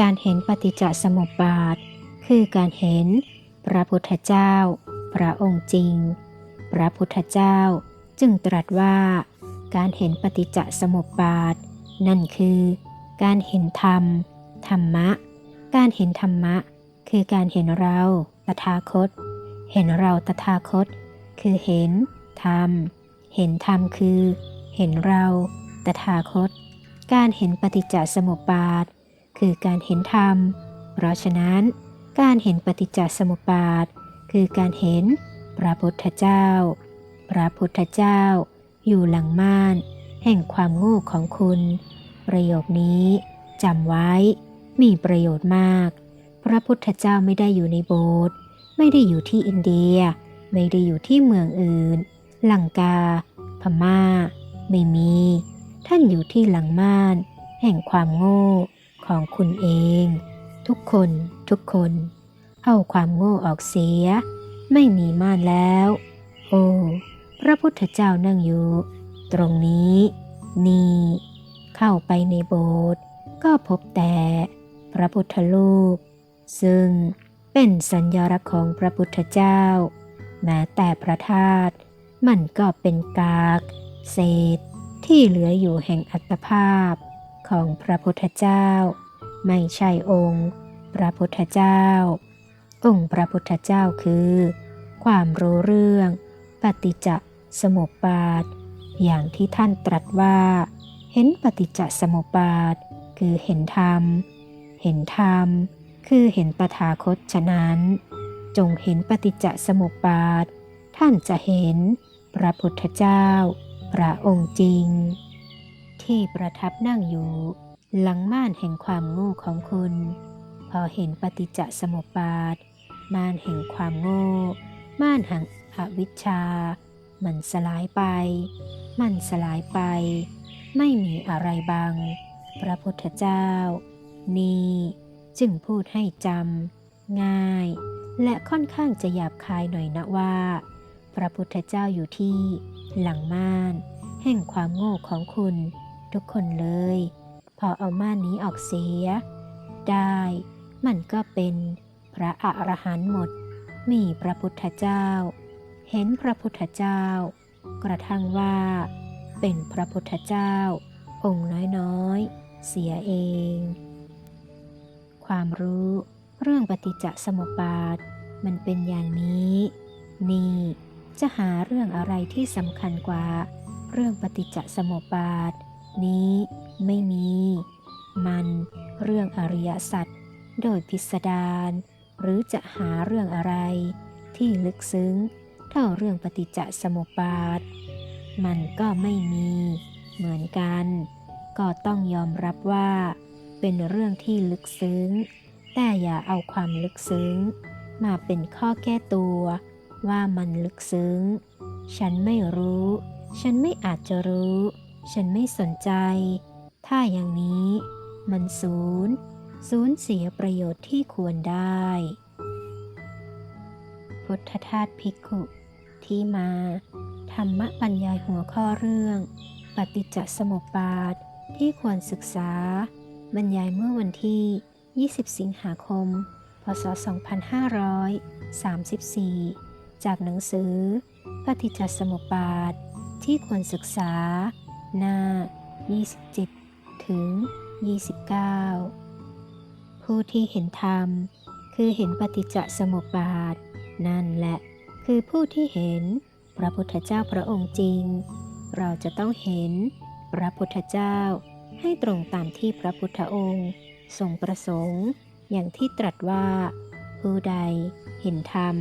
การเห็นปฏิจจสมุปบาท คือการเห็น พระพุทธเจ้า พระองค์จริง พระพุทธเจ้าจึงตรัสว่า การเห็นปฏิจจสมุปบาท นั่นคือ การเห็นธรรม ธรรมะ การเห็นธรรมะ คือการเห็นเราตถาคต เห็นเราตถาคต คือเห็นธรรม เห็นธรรมคือ เห็นเราตถาคต การเห็นปฏิจจสมุปบาท คือการเห็นธรรม เพราะฉะนั้น การเห็นปฏิจจสมุปบาท คือการเห็นพระพุทธเจ้า พระพุทธเจ้า อยู่หลังม่าน แห่งความโง่ของคุณ ประโยคนี้จำไว้มีประโยชน์มาก พระพุทธเจ้าไม่ได้อยู่ในโบสถ์ไม่ได้อยู่ที่อินเดีย ไม่ได้อยู่ที่เมืองอื่น ลังกา พม่า ไม่มี ท่านอยู่ที่หลังม่าน แห่งความโง่ ของคุณเอง ทุกคนทุกคน เอาความโง่ออกเสีย ไม่มีม่านแล้ว โอ้พระพุทธเจ้านั่งอยู่ ตรงนี้ นี่ เข้าไปในโบสถ์ก็พบแต่ พระพุทธรูปซึ่งเป็นสัญลักษณ์ของพระพุทธเจ้า แม้แต่พระธาตุมันก็เป็นกาก เศษที่เหลืออยู่แห่งอัตภาพ ของพระพุทธเจ้า ไม่ใช่องค์ พระพุทธเจ้า องค์พระพุทธเจ้าคือ ความรู้เรื่อง ปฏิจจสมุปบาท อย่างที่ท่านตรัสว่า เห็นปฏิจจสมุปบาท คือเห็นธรรม เห็นธรรม คือเห็นตถาคตฉะนั้น จงเห็นปฏิจจสมุปบาท ท่านจะเห็นพระพุทธเจ้า พระองค์จริง ที่ประทับนั่งอยู่ หลังม่านแห่งความโง่ของคุณ พอเห็นปฏิจจสมุปบาท ม่านแห่งความโง่ ม่านแห่งอวิชชา มันสลายไป มันสลายไป ไม่มีอะไรบัง พระพุทธเจ้า นี่จึงพูดให้จำง่าย และค่อนข้างจะหยาบคายหน่อยนะว่า พระพุทธเจ้าอยู่ที่หลังม่าน แห่งความโง่ของคุณ ทุกคนเลย พอเอาม่านนี้ออกเสีย ได้มันก็เป็นพระอรหันต์หมด มีพระพุทธเจ้า เห็นพระพุทธเจ้า กระทั่งว่า เป็นพระพุทธเจ้า องค์น้อยๆ เสียเอง ความรู้เรื่องปฏิจจสมุปบาท มันเป็นอย่างนี้ นี่จะหาเรื่องอะไรที่สำคัญกว่า เรื่องปฏิจจสมุปบาท นี้ไม่มี มันเรื่องอริยสัจโดยพิสดารหรือจะหาเรื่องอะไร ที่ลึกซึ้ง เท่าเรื่องปฏิจจสมุปบาท มันก็ไม่มี เหมือนกัน ก็ต้องยอมรับว่า เป็นเรื่องที่ลึกซึ้ง แต่อย่าเอาความลึกซึ้ง มาเป็นข้อแก้ตัวว่ามันลึกซึ้ง ฉันไม่รู้ ฉันไม่อาจจะรู้ ฉันไม่สนใจ ถ้าอย่างนี้ มันศูนย์สูญเสียประโยชน์ที่ควรได้ พุทธทาสภิกขุ ที่มา ธรรมบรรยายหัวข้อเรื่อง ปฏิจจสมุปบาทที่ควรศึกษา บรรยายเมื่อวันที่ 20 สิงหาคม พศ 2534 จากหนังสือ ปฏิจจสมุปบาทที่ควรศึกษา หน้า 27 ถึง 29 ผู้ที่เห็นธรรม คือเห็นปฏิจจสมุปบาท นั่นแหละ คือผู้ที่เห็นพระพุทธเจ้าพระองค์จริง เราจะต้องเห็นพระพุทธเจ้าให้ตรงตามที่พระพุทธองค์ ทรงประสงค์ อย่างที่ตรัสว่า ผู้ใดเห็นธรรม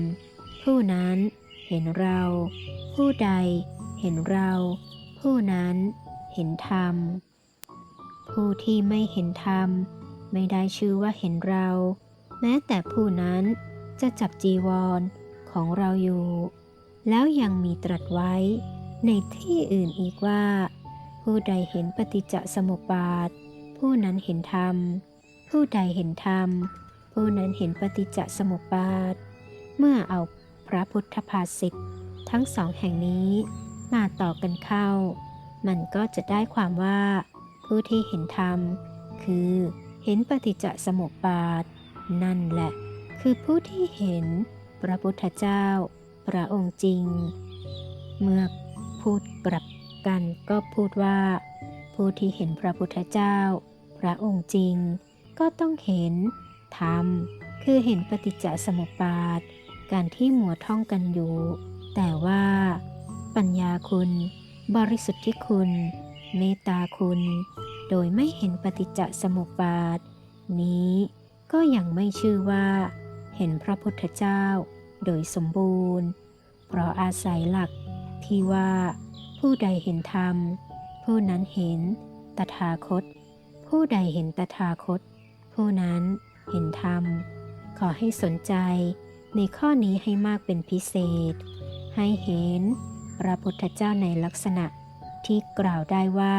ผู้นั้นเห็นเรา ผู้ใดเห็นเรา ผู้นั้นเห็นธรรม ผู้ที่ไม่เห็นธรรม ไม่ได้ชื่อว่าเห็นเรา แม้แต่ผู้นั้นจะจับจีวรของเราอยู่ แล้วยังมีตรัสไว้ในที่อื่นอีกว่า ผู้ใดเห็นปฏิจจสมุปบาท ผู้นั้นเห็นธรรม ผู้ใดเห็นธรรม ผู้นั้นเห็นปฏิจจสมุปบาท เมื่อเอาพระพุทธภาษิตทั้งสองแห่งนี้ มาต่อกันเข้า มันก็จะได้ความว่า ผู้ที่เห็นธรรม คือเห็นปฏิจจสมุปบาท นั่นแหละ คือผู้ที่เห็นพระพุทธเจ้า พระองค์จริง เมื่อพูดกลับกันก็พูดว่า ผู้ที่เห็นพระพุทธเจ้า พระองค์จริง ก็ต้องเห็นธรรม คือเห็นปฏิจจสมุปบาท การที่หมัวท่องกันอยู่ แต่ว่า ปัญญาคุณ บริสุทธิคุณ เมตตาคุณ โดยไม่เห็นปฏิจจสมุปบาท นี้ก็ยังไม่ชื่อว่า เห็นพระพุทธเจ้า โดยสมบูรณ์ เพราะอาศัยหลักที่ว่า ผู้ใดเห็นธรรม ผู้นั้นเห็นตถาคต ผู้ใดเห็นตถาคต ผู้นั้นเห็นธรรม ขอให้สนใจในข้อนี้ให้มากเป็นพิเศษ ให้เห็น พระพุทธเจ้าในลักษณะที่กล่าวได้ว่า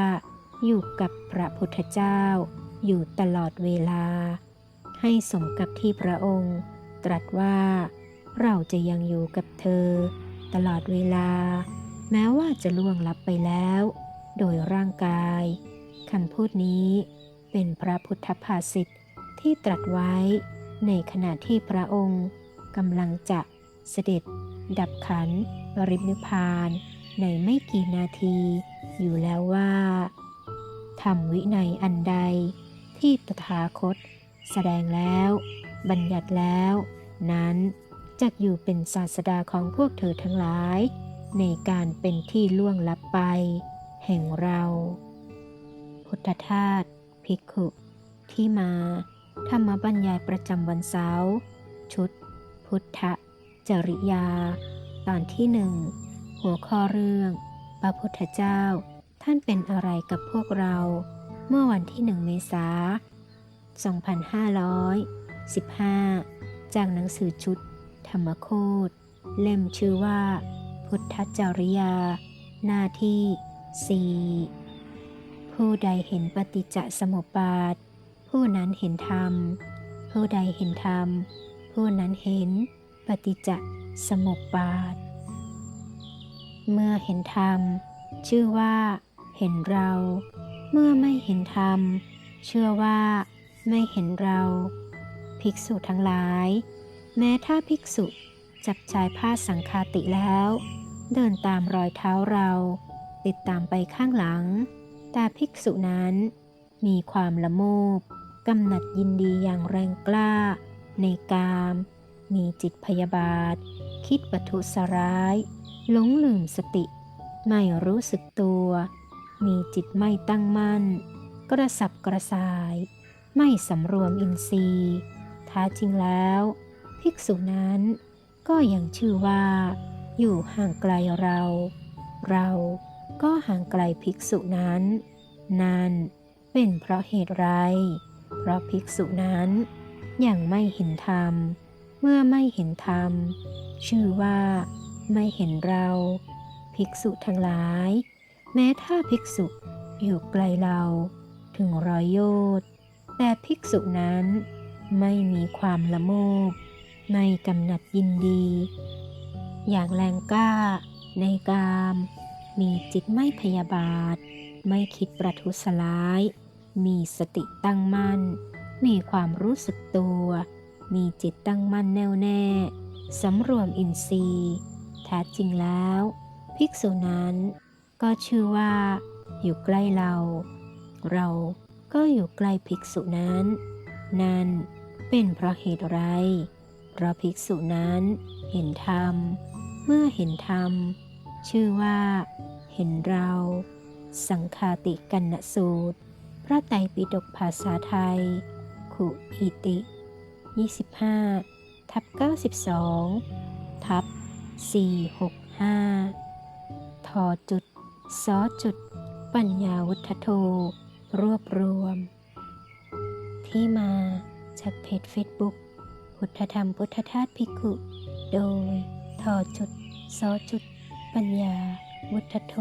อยู่กับพระพุทธเจ้า อยู่ตลอดเวลา ให้สมกับที่พระองค์ ตรัสว่า เราจะยังอยู่กับเธอ ตลอดเวลา แม้ว่าจะล่วงลับไปแล้ว โดยร่างกายคำพูดนี้เป็นพระพุทธภาษิตที่ตรัสไว้ในขณะที่พระองค์กำลังจะเสด็จดับขัน รินิพพานในไม่กี่นาที อยู่แล้วว่าทำวินัยอันใดที่ตถาคต แสดงแล้ว บัญญัติแล้ว นั้นจะอยู่เป็นศาสดาของพวกเธอทั้งหลาย ในการเป็นที่ล่วงลับไป แห่งเรา พุทธทาสภิกขุที่มา ธรรมบรรยายประจำวันเสาร์ชุด พุทธจริยา ตอนที่หนึ่งหัวข้อเรื่องพระพุทธเจ้า ท่านเป็นอะไรกับพวกเรา เมื่อวันที่หนึ่งเมษา 2515 จากหนังสือชุด ธรรมโคตเล่มชื่อว่า พุทธจริยา หน้าที่สี่ผู้ใดเห็นปฏิจจสมุปบาท ผู้นั้นเห็นธรรม ผู้ใดเห็นธรรม ผู้นั้นเห็น ปฏิจจสมุปบาท เมื่อเห็นธรรม ชื่อว่า เห็นเรา เมื่อไม่เห็นธรรม เชื่อว่า ไม่เห็นเรา ภิกษุทั้งหลาย แม้ถ้าภิกษุจับชายผ้าสังคาติแล้ว เดินตามรอยเท้าเรา ติดตามไปข้างหลัง แต่ภิกษุนั้น มีความละโมบกำหนัดยินดีอย่างแรงกล้า ในกาม มีจิตพยาบาท คิดประทุษร้าย หลงลืมสติ ไม่รู้สึกตัว มีจิตไม่ตั้งมั่น กระสับกระส่าย ไม่สำรวมอินทรีย์ท้จริงแล้ว ภิกษุนั้นก็ยังชื่อว่า อยู่ห่างไกลเรา เราก็ห่างไกลภิกษุนั้น นั่นเป็นเพราะเหตุไร เพราะภิกษุนั้นยังไม่เห็นธรรม เมื่อไม่เห็นธรรม ชื่อว่าไม่เห็นเรา ภิกษุทั้งหลาย แม้ถ้าภิกษุอยู่ไกลเราถึงร้อยโยชน์แต่ภิกษุนั้นไม่มีความละโมบไม่กำหนัดยินดี อย่างแรงกล้า ในกาม มีจิตไม่พยาบาท ไม่คิดประทุษร้าย มีสติตั้งมั่น มีความรู้สึกตัว มีจิตตั้งมั่นแน่วแน่สำรวมอินทรีย์ แท้จริงแล้ว ภิกษุนั้น ก็ชื่อว่า อยู่ใกล้เรา เราก็อยู่ใกล้ภิกษุนั้น นั่นเป็นเพราะเหตุไร เพราะภิกษุนั้นเห็นธรรม เมื่อเห็นธรรม ชื่อว่า เห็นเรา สังคาติกันนสูตร พระไตรปิฎกภาษาไทย ขุอิติ 25ทับ92ทับ465ทอจุดซอจุด ปัญญาวุฒโธรวบรวม ที่มาจากเพจ Facebook พุทธธรรมพุทธทาสภิกขุโดยทอจุดซอจุด ปัญญาวุฒโธ